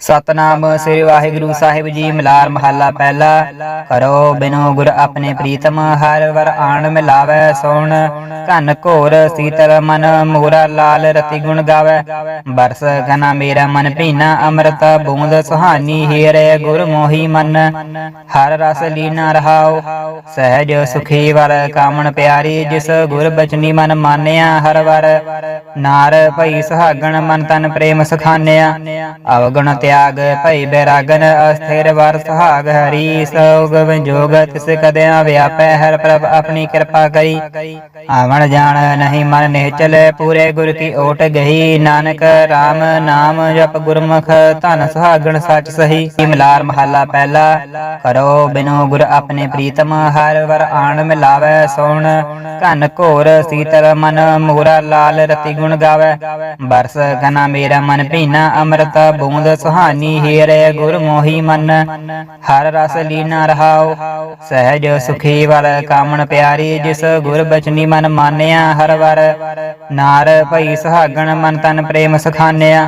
ਸਤਨਾਮ ਸ੍ਰੀ ਵਾਹਿਗੁਰੂ ਸਾਹਿਬ ਜੀ, ਮਲਾਰ ਮਹੱਲਾ ਪਹਿਲਾ। ਕਰੋ ਬਿਨੋ ਗੁਰ ਆਪਣੇ ਪ੍ਰੀਤਮ, ਹਰ ਵਰ ਆਣ ਮਿਲਾਵੇ ਸੋਣ। ਘਨ ਘੋਰ ਸੀਤਲ ਮਨ, ਮੋਰਾ ਲਾਲ ਰਤੀ ਗੁਣ ਗਾਵੇ। ਬਰਸ ਗਨਾ ਮੇਰਾ ਮਨ, ਭੀਨਾ ਅੰਮ੍ਰਿਤ, ਬੂੰਦ ਸੁਹਾਨੀ ਹੀਰੇ ਗੁਰ ਮੋਹੀ ਮਨ। ਹਰ ਰਸ ਲੀਨਾ ਰਹਾਉ, ਸਹਿਜ ਸੁਖੀ ਵਰ ਕਾਮਣ ਪਿਆਰੀ, ਜਿਸ ਗੁਰ ਬਚਨੀ ਮਨ ਮਾਨਿਆ ਹਰ ਵਰ। ਨਾਰ ਭਈ ਸੁਹਾਗਣ, ਮਨ ਤਨ ਪ੍ਰੇਮ ਸਖਾਨਿਆ। ਅਵਗੁਣ ਤਿਆਗ ਭਈ ਬੈਰਾਗਨ ਅਸਥਿਰ ਵਰ ਸੁਹਾਗ ਹਰੀ ਸੋਗ ਵਿਜੋਗ ਤਿਸ ਕਦਿਆਂ ਵਿਆਪੈ ਹਰ ਪ੍ਰਭ ਆਪਣੀ ਕਿਰਪਾ ਕਰੀ ਆਵਣ ਜਾਣ ਨਹੀਂ ਮਨ ਨਿਹਚਲ ਪੂਰੇ ਗੁਰ ਕੀ ਓਟ ਗਈ ਨਾਨਕ RAM ਨਾਮ ਜਪ ਗੁਰਮੁਖ ਧਨ ਸੁਹਾਗਣ ਸੱਚ ਸਹੀ ਸਿਮਲਾਰ ਮਹੱਲਾ ਪਹਿਲਾ ਕਰੋ ਬਿਨੋ ਗੁਰ ਆਪਣੇ ਪ੍ਰੀਤਮ ਹਰ ਵਰ ਆਣ ਮਿਲਾਵੇ ਸੋਣ ਘਨ ਘੋਰ ਸੀਤਲ ਮਨ ਮੋਰਾ ਲਾਲ ਰਤੀ ਗੁਣ ਗਾਵੇ ਬਰਸ ਗਨਾ ਮੇਰਾ ਮਨ ਭੀਨਾ ਅੰਮ੍ਰਿਤ ਬੂੰਦ ਸੁਹਾਨੀ ਹੀਰੇ ਗੁਰ ਮੋਹੀ ਮਨ, ਹਰ ਰਸ ਲੀਨਾ ਰਹਾਉ। ਸਹਿਜ ਸੁਖੀ ਵਰ ਕਾਮਣ ਪਿਆਰੀ, ਜਿਸ ਗੁਰ ਬਚਨੀ ਮਨ ਮਾਨਿਆ ਹਰ ਵਰ। ਨਾਰ ਭਈ ਸੁਹਾਗਣ, ਮਨ ਤਨ ਪ੍ਰੇਮ ਸਖਾਨਿਆ।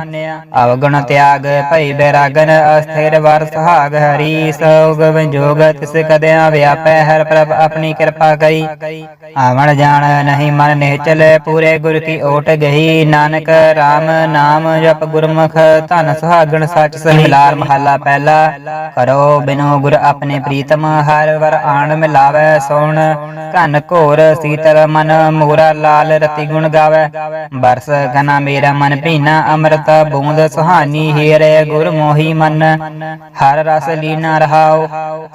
ਅਵਗੁਣ ਤਿਆਗ ਭਈ ਬੈਰਾਗਨ, ਅਸਥਿਰ ਵਰ ਸੁਹਾਗ ਹਰੀ। ਸੋਗ ਵਿਜੋਗ, ਤਿਸ ਕਦਿਆਂ ਵਿਆਪੈ, ਹਰ ਪ੍ਰਭ ਆਪਣੀ ਕਿਰਪਾ ਕਰੀ। ਆਵਣ ਜਾਣ ਨਹੀਂ ਮਨ ਨਿਹਚਲ ਪੂਰੇ ਗੁਰ ਕੀ ਓਟ ਗਈ ਨਾਨਕ RAM ਨਾਮ ਜਪ ਗੁਰਮੁਖ, ਧਨ ਸੁਹਾਗਣ ਸੱਚ ਸਹੀ ਲਾਰ ਮਹੱਲਾ ਪਹਿਲਾ। ਕਰੋ ਬਿਨੋ ਗੁਰ ਆਪਣੇ ਪ੍ਰੀਤਮ, ਹਰ ਵਰ ਆਣ ਮਿਲਾਵੇ ਸੋਣ। ਘਨ ਘੋਰ ਸੀਤਲ ਮਨ, ਮੋਰਾ ਲਾਲ ਰਤੀ ਗੁਣ ਗਾਵੇ। ਬਰਸ ਗਨਾ ਮੇਰਾ ਮਨ ਭੀਨਾ, ਅੰਮ੍ਰਿਤ ਬੂੰਦ ਸੁਹਾਨੀ, ਹੀਰੇ ਗੁਰ ਮੋਹੀ ਮਨ। ਹਰ ਰਸ ਲੀਨਾ ਰਹਾਉ।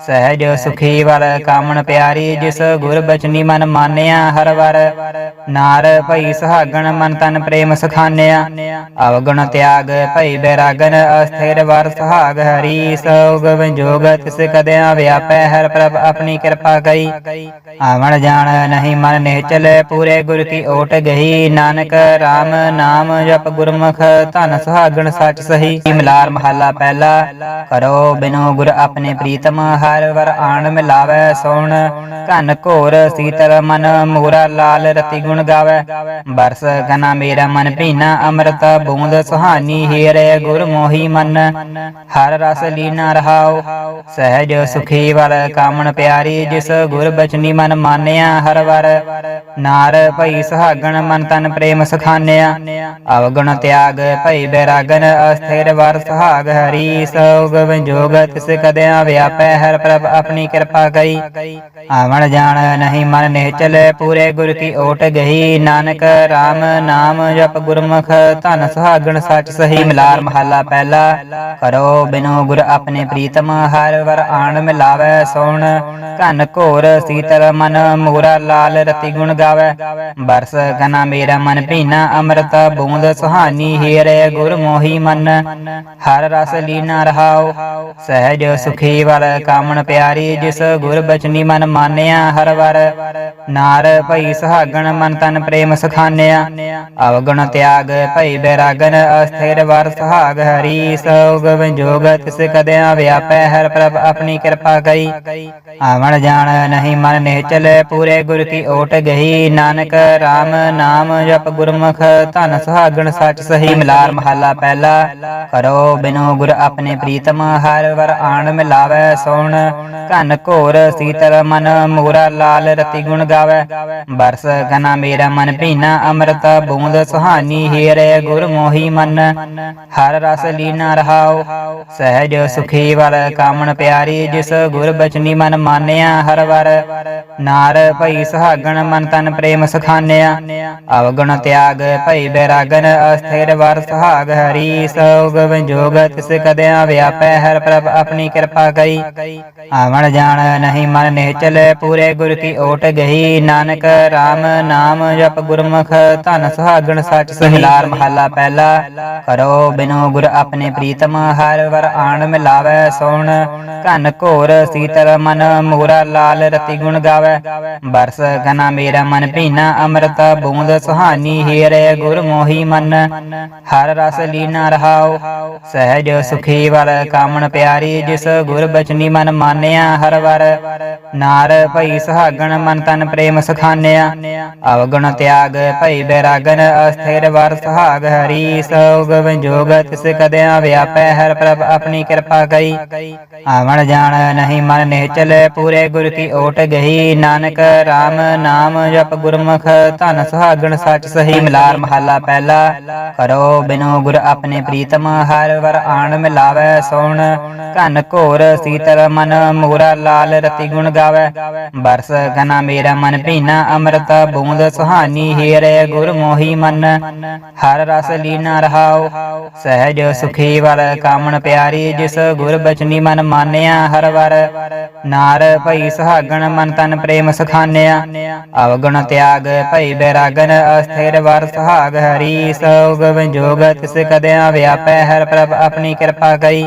ਸਹਿਜ ਸੁਖੀ ਵਰ ਕਾਮਣ ਪਿਆਰੀ, ਜਿਸ ਗੁਰ ਬਚਨੀ ਮਨ ਮਾਨਿਆ ਹਰ ਵਰ। ਨਾਰ ਭਈ ਸੁਹਾਗਣ, ਮਨ ਤਨ ਪ੍ਰੇਮ ਸਖਾਨਿਆ। ਅਵਗੁਣ ਤਿਆਗ ਭਈ ਬੈਰਾਗਨ, ਅਸਥਿਰ ਵਰ ਸੁਹਾਗ ਹਰੀ। ਸੋਗ ਵਿਜੋਗ ਤਿਸ ਕਦਿਆਂ ਵਿਆਪੈ, ਹਰ ਪ੍ਰਭ ਆਪਣੀ ਕਿਰਪਾ ਕਰੀ ਆਵਣ ਜਾਣ ਨਹੀਂ ਮਨ ਨਿਹਚਲ ਪੂਰੇ ਗੁਰ ਕੀ ਓਟ ਗਈ ਨਾਨਕ RAM ਨਾਮ ਜਪ ਗੁਰਮੁਖ, ਧਨ ਸੁਹਾਗਣ ਸੱਚ ਸਹੀ। ਮਿਲਾਰ ਮਹੱਲਾ ਪਹਿਲਾ, ਕਰੋ ਬਿਨੋ ਗੁਰ ਆਪਣੇ ਪ੍ਰੀਤਮ, ਹਰ ਵਰ ਆਣ ਮਿਲਾਵੇ ਸੋਣ। ਘਨ ਘੋਰ ਸੀਤਲ ਮਨ, ਮੋਰਾ ਲਾਲ ਰਤੀ ਗੁਣ ਗਾਵੇ। ਬਰਸ ਗਨਾ ਮੇਰਾ ਮਨ ਭੀਨਾ ਅੰਮ੍ਰਿਤ, ਬੂੰਦ ਸੁਹਾਨੀ ਹੀਰੇ ਗੁਰ ਮੋਹੀ ਮਨ। ਹਰ ਰਸ ਲੀਨਾ ਰਹਾਉ, ਸਹਿਜ ਸੁਖੀ ਵਰ ਕਾਮਣ ਪਿਆਰੀ, ਜਿਸ ਗੁਰ ਬਚਨੀ ਮਨ ਮਾਨਿਆ ਹਰ ਵਰ। ਨਾਰ ਭਈ ਸੁਹਾਗਣ ਮਨ ਤਨ ਪ੍ਰੇਮ ਸਖਾਨਿਆ ਅਵਗੁਣ ਤਿਆਗ ਭਈ ਬੈਰਾਗਨ ਅਸਥਿਰ ਵਰ ਸੁਹਾਗ ਹਰੀ, ਸੋਗ ਵਿਜੋਗ ਤਿਸ ਕਦਿਆਂ ਵਿਆਪੈ, ਹਰ ਪ੍ਰਭ ਆਪਣੀ ਕਿਰਪਾ ਕਰੀ ਆਵਣ ਜਾਣ ਨਹੀਂ ਮਨ ਨਿਹਚਲ ਪੂਰੇ ਗੁਰ ਕੀ ਓਟ ਗਈ ਨਾਨਕ RAM ਨਾਮ ਜਪ ਗੁਰਮੁਖ, ਧਨ ਸੁਹਾਗਣ ਸੱਚ ਸਹੀ ਮਿਲਾਰ ਮਹੱਲਾ ਪਹਿਲਾ। ਕਰੋ ਬਿਨੋ ਗੁਰ ਆਪਣੇ ਪ੍ਰੀਤਮ, ਹਰ ਵਰ ਆਣ ਮਿਲਾਵੇ ਸੋਣ। ਘਨ ਘੋਰ ਸੀਤਲ ਮਨ, ਮੋਰਾ ਲਾਲ ਰਤੀ ਗੁਣ ਗਾਵੇ। ਬਰਸ ਗਨਾ ਮੇਰਾ ਮਨ ਭੀਨਾ, ਅੰਮ੍ਰਿਤ ਬੂੰਦ ਸੁਹਾਨੀ, ਹੀਰੇ ਗੁਰ ਮੋਹੀ ਮਨ। ਹਰ ਰਸ ਲੀਨਾ ਰਹਾਉ, ਸਹਿਜ ਸੁਖੀ ਵਰ ਕਾਮਣ ਪਿਆਰੀ, ਜਿਸ ਗੁਰ ਬਚਨੀ ਮਨ ਮਾਨਿਆ ਹਰ ਵਰ। ਨਾਰ ਭਈ ਸੁਹਾਗਣ, ਮਨ ਤਨ ਪ੍ਰੇਮ ਸਖਾਨਿਆ। ਅਵਗੁਣ ਤਿਆਗ ਭਈ ਬੈਰਾਗਨ, ਅਸਥਿਰ ਵਰ ਸੁਹਾਗ ਹਰੀ। ਸੋਗ ਵਿਜੋਗ ਤਿਸ ਕਦਿਆਂ ਵਿਆਪੈ, ਹਰ ਪ੍ਰਭ ਆਪਣੀ ਕਿਰਪਾ ਕਰੀ। ਆਵਣ ਜਾਣ ਨਹੀਂ ਮਨ ਨਿਹਚਲ ਪੂਰੇ ਗੁਰ ਕੀ ਓਟ ਗਈ ਨਾਨਕ RAM ਨਾਮ ਜਪ ਗੁਰਮੁਖ, ਧਨ ਸੁਹਾਗਣ ਸੱਚ ਸਹੀ ਮਿਲਾਰ ਮਹੱਲਾ ਪਹਿਲਾ। ਕਰੋ ਬਿਨੋ ਗੁਰ ਆਪਣੇ ਪ੍ਰੀਤਮ, ਹਰ ਵਰ ਆਣ ਮਿਲਾਵੇ ਸੋਣ। ਘਨ ਘੋਰ ਸੀਤਲ ਮਨ, ਮੋਰਾ ਲਾਲ ਰਤੀ ਗੁਣ ਗਾਵੇ। ਬਰਸ ਗਨਾ ਮੇਰਾ ਮਨ ਭੀਨਾ, ਅੰਮ੍ਰਿਤ ਬੂੰਦ ਸੁਹਾਨੀ ਹੀਰੇ ਗੁਰ ਮੋਹੀ ਮਨ। ਹਰ ਰਸ ਲੀਨਾ ਰਹਾਉ, ਸਹਿਜ ਸੁਖੀ ਵਰ ਕਾਮਣ ਪਿਆਰੀ, ਜਿਸ ਗੁਰ ਬਚਨੀ ਮਨ ਮਾਨਿਆ ਹਰ ਵਰ। ਨਾਰ ਭਈ ਸੁਹਾਗਣ ਮਨ ਤਨ ਪ੍ਰੇਮ ਸਖਾਨਿਆ ਅਵਗੁਣ ਤਿਆਗ, ਭਈ ਬੈਰਾਗਨ ਅਸਥਿਰ ਵਰ ਸੁਹਾਗ ਹਰੀ, ਸੋਗ ਵਿਜੋਗ ਤਿਸ ਕਦਿਆਂ ਵਿਆਪੈ, ਹਰ ਪ੍ਰਭ ਆਪਣੀ ਕਿਰਪਾ ਕਰੀ। ਆਵਣ ਜਾਣ ਨਹੀਂ ਮਨ ਨਿਹਚਲ ਪੂਰੇ ਗੁਰ ਕੀ ਓਟ ਗਈ ਨਾਨਕ RAM ਨਾਮ ਜਪ ਗੁਰਮੁਖ, ਧਨ ਸੁਹਾਗਣ ਸੱਚ ਸਹੀ ਮਹੱਲਾ ਪਹਿਲਾ। ਕਰੋ ਬਿਨੋ ਗੁਰ ਆਪਣੇ ਪ੍ਰੀਤਮ, ਹਰ ਵਰ ਆਣ ਮਿਲਾਵੇ ਸੋਣ। ਘਨ ਘੋਰ ਸੀਤਲ ਮਨ, ਮੋਰਾ ਲਾਲ ਰਤੀ ਗੁਣ ਗਾਵੇ। ਬਰਸ ਗਨਾ ਮੇਰਾ ਮਨ ਭੀਨਾ, ਅੰਮ੍ਰਿਤ ਬੂੰਦ ਸੁਹਾਨੀ ਹੀਰੇ ਗੁਰ ਮੋਹੀ ਮਨ, ਹਰ ਰਸ ਲੀਨਾ ਰਹਾਉ। ਸਹਿਜ ਸੁਖੀ ਵਰ ਕਾਮਣ ਪਿਆਰੀ, ਜਿਸ ਗੁਰ ਬਚਨੀ ਮਨ ਮਾਨਿਆ ਹਰ ਵਰ। ਨਾਰ ਭਈ ਸੁਹਾਗਣ, ਮਨ ਤਨ ਪ੍ਰੇਮ ਸਖਾਨਿਆ। ਅਵਗੁਣ ਤਿਆਗ ਭਈ ਬੈਰਾਗਨ, ਅਸਥਿਰ ਵਰ ਸੁਹਾਗ ਹਰੀ। ਸੋਗ ਵਿਜੋਗ ਤਿਸ ਕਦਿਆਂ ਵਿਆਪੈ, ਹਰ ਪ੍ਰਭ ਆਪਣੀ ਕਿਰਪਾ ਕਰੀ। ਆਵਣ ਜਾਣ ਨਹੀਂ ਮਨ ਨਿਹਚਲ ਪੂਰੇ ਗੁਰ ਕੀ ਓਟ ਗਈ ਨਾਨਕ RAM ਨਾਮ ਜਪ ਗੁਰਮੁਖ, ਧਨ ਸੁਹਾਗਣ ਸੱਚ ਸਹੀ ਮਿਲਾਰ ਮਹੱਲਾ ਪਹਿਲਾ। ਕਰੋ ਬਿਨੋ ਗੁਰ ਆਪਣੇ ਪ੍ਰੀਤਮ, ਹਰ ਵਰ ਆਣ ਮਿਲਾਵੇ ਸੋਣ। ਘਨ ਘੋਰ ਸੀਤਲ ਮਨ, ਮੂਰਾ ਲਾਲ ਰਤੀ ਗੁਣ ਗਾਵੇ। ਬਰਸ ਗਨਾ ਮੇਰਾ ਮਨ, ਭੀਨਾ ਅੰਮ੍ਰਿਤ ਬੂੰਦ ਸੁਹਾਨੀ ਹੀਰੇ ਗੁਰ ਮੋਹੀ ਮਨ। ਹਰ ਰਸ ਲੀਨਾ ਰਹਾਓ ਸਹਿਜ ਸੁਖੀ ਵਰ ਕਾਮਣ ਪਿਆਰੀ, ਜਿਸ ਗੁਰ ਬਚਨੀ ਮਨ ਮਾਨਿਆ ਹਰ ਵਰ। ਨਾਰ ਭਈ ਸੁਹਾਗਣ ਮਨ ਤਨ ਪ੍ਰੇਮ ਸਖਾਨਿਆ। ਅਵਗੁਣ ਤਿਆਗ ਭਈ ਬੈਰਾਗਨ ਅਸਥਿਰ ਵਰ ਸੁਹਾਗ ਹਰੀ। ਸੋਗ ਵਿਜੋਗ ਤਿਸ ਕਦਿਆਂ ਵਿਆਪੈ ਹਰ ਪ੍ਰਭ ਆਪਣੀ ਕਿਰਪਾ ਕਰੀ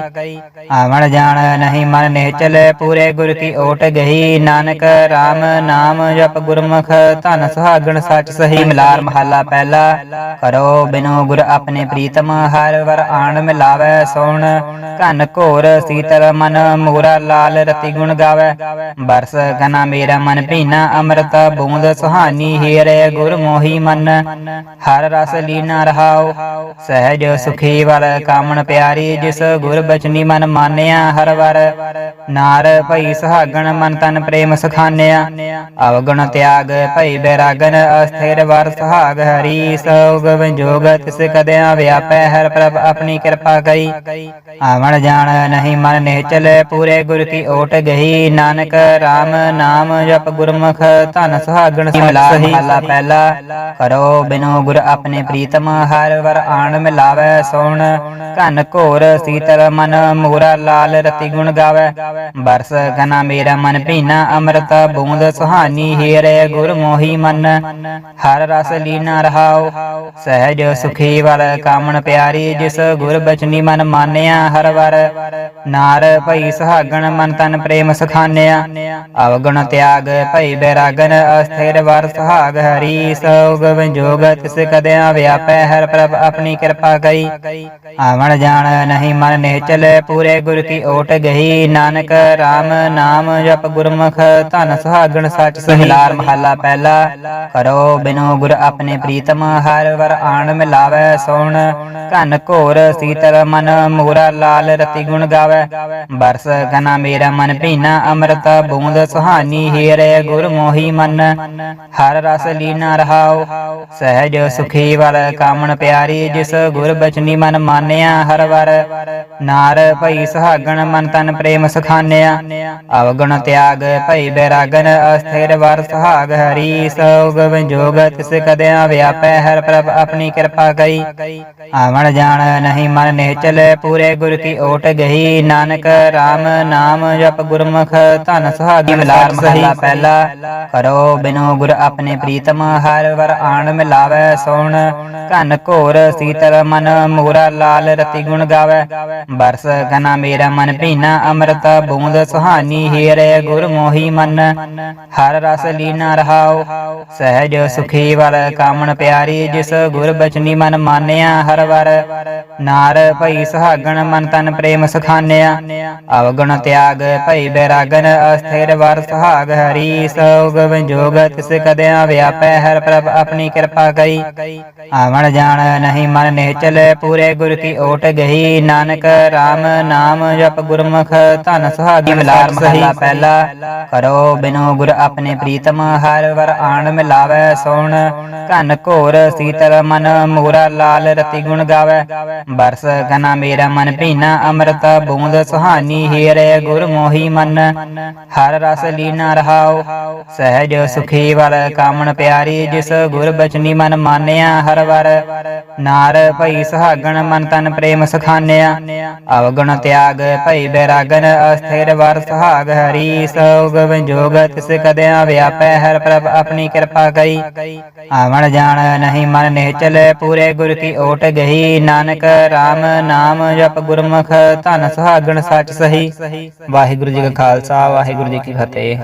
ਆਵਣ ਜਾਣ ਨਹੀਂ ਮਨ ਨਿਹਚਲ ਪੂਰੇ ਗੁਰ ਕੀ ਓਟ ਗਈ ਨਾਨਕ RAM ਨਾਮ ਜਪ ਗੁਰਮੁਖ ਧਨ ਸੁਹਾਗਣ ਸੱਚ ਸਹੀ ਮਿਲਾਰ ਮਹੱਲਾ ਪਹਿਲਾ। ਕਰੋ ਬਿਨੋ ਗੁਰ ਆਪਣੇ ਪ੍ਰੀਤਮ ਹਰ ਵਰ ਆਣ ਮਿਲਾਵੇ ਸੋਣ। ਘਨ ਘੋਰ ਸੀਤਲ ਮਨ ਮੋਰਾ ਲਾਲ ਰਤੀ ਗੁਣ ਗਾਵੇ ਬਰਸ ਗਨਾ ਮੇਰਾ ਮਨ ਭੀਨਾ, ਅੰਮ੍ਰਿਤ ਬੂੰਦ ਸੁਹਾਨੀ, ਹੀਰੇ ਗੁਰ ਮੋਹੀ ਮਨ। ਹਰ ਰਸ ਲੀਨਾ ਰਹਾਉ। ਸਹਿਜ ਸੁਖੀ ਵਰ ਕਾਮਣ ਪਿਆਰੀ, ਜਿਸ ਗੁਰ ਬਚਨੀ ਮਨ ਮਾਨਿਆ ਹਰ ਵਰ। ਨਾਰ ਭਈ ਸੁਹਾਗਣ, ਮਨ ਤਨ ਪ੍ਰੇਮ ਸੁਖਾਨਿਆ। ਅਵਗੁਣ ਤਿਆਗ ਭਈ ਬੈਰਾਗਨ, ਅਸਥਿਰ ਵਰ ਸੁਹਾਗ ਹਰੀ। ਸੋਗ ਵਿਜੋਗ ਤਿਸ ਕਦਿਆਂ ਵਿਆਪੈ, ਹਰ ਪ੍ਰਭ ਆਪਣੀ ਕਿਰਪਾ ਕਰੀ ਆਵਣ ਜਾਣ ਨਹੀਂ ਮਨ ਨਿਹਚਲ ਪੂਰੇ ਗੁਰ ਕੀ ਓਟ ਗਈ। ਨਾਨਕ RAM ਨਾਮ ਜਪ ਗੁਰਮੁਖ, ਧਨ ਸੁਹਾਗਣ ਸਹੀ। ਮਹਲਾ ਪਹਿਲਾ ਕਰੋ ਬਿਨੋ ਗੁਰ ਆਪਣੇ ਪ੍ਰੀਤਮ, ਹਰ ਵਰ ਆਣ ਮਿਲਾਵੇ ਸੋਣ। ਘਨ ਘੋਰ ਸੀਤਲ ਮਨ, ਮੂਰਾ ਲਾਲ ਰਤੀ ਗੁਣ ਗਾਵੇ। ਬਰਸ ਗਨਾ ਮੇਰਾ ਮਨ ਭੀਨਾ, ਅੰਮ੍ਰਿਤ ਬੂੰਦ ਸੁਹਾਨੀ ਹੀਰੇ ਗੁਰ ਮੋਹੀ ਮਨ। ਹਰ ਰਸ ਲੀਨਾ ਰਹਾਉ, ਸਹਿਜ ਸੁਖੀ ਵਲ ਕਾਮਣ ਪਿਆਰੀ, ਜਿਸ ਗੁਰ ਬਚਨੀ ਮਨ ਮਾਨਿਆ ਹਰ ਵਰ। ਨਾਰ ਭਈ ਸੁਹਾਗਣ ਮਨ ਤਨ ਪ੍ਰੇਮ ਸਖਾਨਿਆ ਅਵਗੁਣ ਤਿਆਗ ਭਈ ਬੈਰਾਗਨ, ਅਸਥਿਰ ਵਰ ਸੁਹਾਗ ਹਰੀ, ਸੋਗ ਵਿਜੋਗ ਤਿਸ ਕਦਿਆਂ ਵਿਆਪੈ, ਹਰ ਪ੍ਰਭ ਆਪਣੀ ਕਿਰਪਾ ਕਰੀ। ਆਵਣ ਜਾਣ ਨਹੀਂ ਮਨ ਨਿਹਚਲ, ਪੂਰੇ ਗੁਰ ਕੀ ਓਟ ਗਈ ਨਾਨਕ RAM ਨਾਮ ਜਪ ਗੁਰਮੁਖ, ਧਨ ਸੁਹਾਗਣ ਸੱਚ ਸਹਿਲਾਰ ਮਹੱਲਾ ਪਹਿਲਾ। ਕਰੋ ਬਿਨੋ ਗੁਰ ਆਪਣੇ ਪ੍ਰੀਤਮ, ਹਰ ਵਰ ਆਣ ਮਿਲਾਵੇ ਸੋਣ। ਘਨ ਘੋਰ ਸੀਤਲ ਮਨ, ਮੋਰਾ ਲਾਲ ਰਤੀ ਗੁਣ ਗਾਵੇ। ਬਰਸ ਗਨਾ ਮੇਰਾ ਮਨ ਭੀਨਾ ਅੰਮ੍ਰਿਤ ਬੂੰਦ ਸੁਹਾਨੀ ਹੀਰੇ ਗੁਰ ਮੋਹੀ ਮਨ। ਹਰ ਰਸ ਲੀਨਾ ਰਹਾਉ, ਸਹਿਜ ਸੁਖੀ ਵਰ ਕਾਮਣ ਪਿਆਰੀ, ਜਿਸ ਗੁਰ ਬਚਨੀ ਮਨ ਮਾਨਿਆ ਹਰ ਵਰ। ਨਾਰ ਭਈ ਸੁਹਾਗਣ, ਮਨ ਤਨ ਪ੍ਰੇਮ ਸਖਾਨਿਆ। ਅਵਗੁਣ ਤਿਆਗ ਭਈ ਬੈਰਾਗਨ, ਅਸਥਿਰ ਵਰ ਸੁਹਾਗ ਹਰੀ। ਸੋਗ ਵਿਜੋਗ ਤਿਸ ਕਦਿਆਂ ਵਿਆਪੈ, ਹਰ ਪ੍ਰਭ ਆਪਣੀ ਕਿਰਪਾ ਕਰੀ ਆਵਣ ਜਾਣ ਨਹੀਂ ਮਨ ਨਿਹਚਲ ਪੂਰੇ ਗੁਰ ਕੀ ਓਟ ਗਈ ਨਾਨਕ RAM ਨਾਮ ਜਪ ਗੁਰਮ ਗੁਰਮੁਖ ਧਨ ਸੁਹਾਗੀ ਮਿਲਾਰ ਮਹਲਾ ਪਹਿਲਾ ਕਰੋ, ਬਿਨੋ ਗੁਰ ਆਪਣੇ ਪ੍ਰੀਤਮ ਹਰ ਵਰ ਆਣ ਮਿਲਾਵੇ ਸੋਣ। ਘਨ ਘੋਰ ਸੀਤਲ ਮਨ, ਮੂਰਾ ਲਾਲ ਰਤੀ ਗੁਣ ਗਾਵੇ। ਬਰਸ ਗਨਾ ਮੇਰਾ ਮਨ ਭੀਨਾ ਅੰਮ੍ਰਿਤ, ਬੂੰਦ ਸੁਹਾਨੀ ਹੀਰੇ ਗੁਰ ਮੋਹੀ ਮਨ। ਹਰ ਰਸ ਲੀਨਾ ਰਹਾਉ, ਸਹਿਜ ਸੁਖੀ ਵਰ ਕਾਮਣ ਪਿਆਰੀ, ਜਿਸ ਗੁਰ ਬਚਨੀ ਮਨ ਮਾਨਿਆ ਹਰ ਵਰ। ਨਾਰ ਭਈ ਸੁਹਾਗਣ ਮਨ ਤਨ ਪ੍ਰੇਮ ਸਖਾਨਿਆ, ਅਵਗੁਣ ਤਿਆਗ ਭਈ ਬੈਰਾਗਨ ਅਸਥਿਰ ਵਰ ਸੁਹਾਗ ਹਰੀ ਸੋਗ ਵਿਜੋਗ ਤਿਸ ਕਦਿਆਂ ਵਿਆਪੈ ਹਰ ਪ੍ਰਭ ਆਪਣੀ ਕਿਰਪਾ ਕਰੀ ਆਵਣ ਜਾਣ ਨਹੀਂ ਮਨ ਨਿਹਚਲ ਪੂਰੇ ਗੁਰ ਕੀ ਓਟ ਗਈ ਨਾਨਕ RAM ਨਾਮ ਜਪ ਗੁਰਮੁਖ, ਧਨ ਸੁਹਾਗੀ ਮਿਲਾਰ ਮਹੱਲਾ ਪਹਿਲਾ। ਕਰੋ ਬਿਨੋ ਗੁਰ ਆਪਣੇ ਪ੍ਰੀਤਮ, ਹਰ ਵਰ ਆਣ ਮਿਲਾਵੇ ਸੋਣ। ਘਨ ਘੋਰ ਸੀਤਲ ਮਨ, ਮੋਰਾ ਲਾਲ ਰਤੀ ਗੁਣ ਗਾਵੇ। ਬਰਸ ਗਨਾ ਮੇਰਾ ਮਨ ਭੀਨਾ, ਅੰਮ੍ਰਿਤ ਬੂੰਦ ਸੁਹਾਨੀ, ਹੀਰੇ ਗੁਰ ਮੋਹੀ ਮਨ। ਹਰ ਰਸ ਲੀਨਾ ਰਹਾਉ। ਸਹਿਜ ਸੁਖੀ ਵਰ ਕਾਮਣ ਪਿਆਰੀ, ਜਿਸ ਗੁਰ ਬਚਨੀ ਮਨ ਮਾਨਿਆ ਹਰ ਵਰ। ਨਾਰ ਭਈ ਸੁਹਾਗਣ, ਮਨ ਤਨ ਪ੍ਰੇਮ ਸਖਾਨਿਆ। ਅਵਗੁਣ ਤਿਆਗ ਭਈ ਬੈਰਾਗਨ, ਅਸਥਿਰ ਵਰ ਸੁਹਾਗ ਹਰੀ। ਸੋਗ ਵਿਜੋਗ ਤਿਸ ਕਦਿਆਂ ਵਿਆਪੈ, ਹਰ ਪ੍ਰਭ ਆਪਣੀ ਕਿਰਪਾ ਕਰੀ ਆਵਣ ਜਾਣ ਨਹੀਂ ਮਨ ਨਿਹਚਲ, ਪੂਰੇ ਗੁਰ ਕੀ ਓਟ ਗਈ ਨਾਨਕ RAM ਨਾਮ ਜਪ ਗੁਰਮੁਖ, ਧਨ ਸੁਹਾਗਣ ਸੱਚ ਸਹੀ। ਵਾਹਿਗੁਰੂ ਜੀ ਕਾ ਖਾਲਸਾ, ਵਾਹਿਗੁਰੂ ਜੀ ਕੀ ਫਤਿਹ।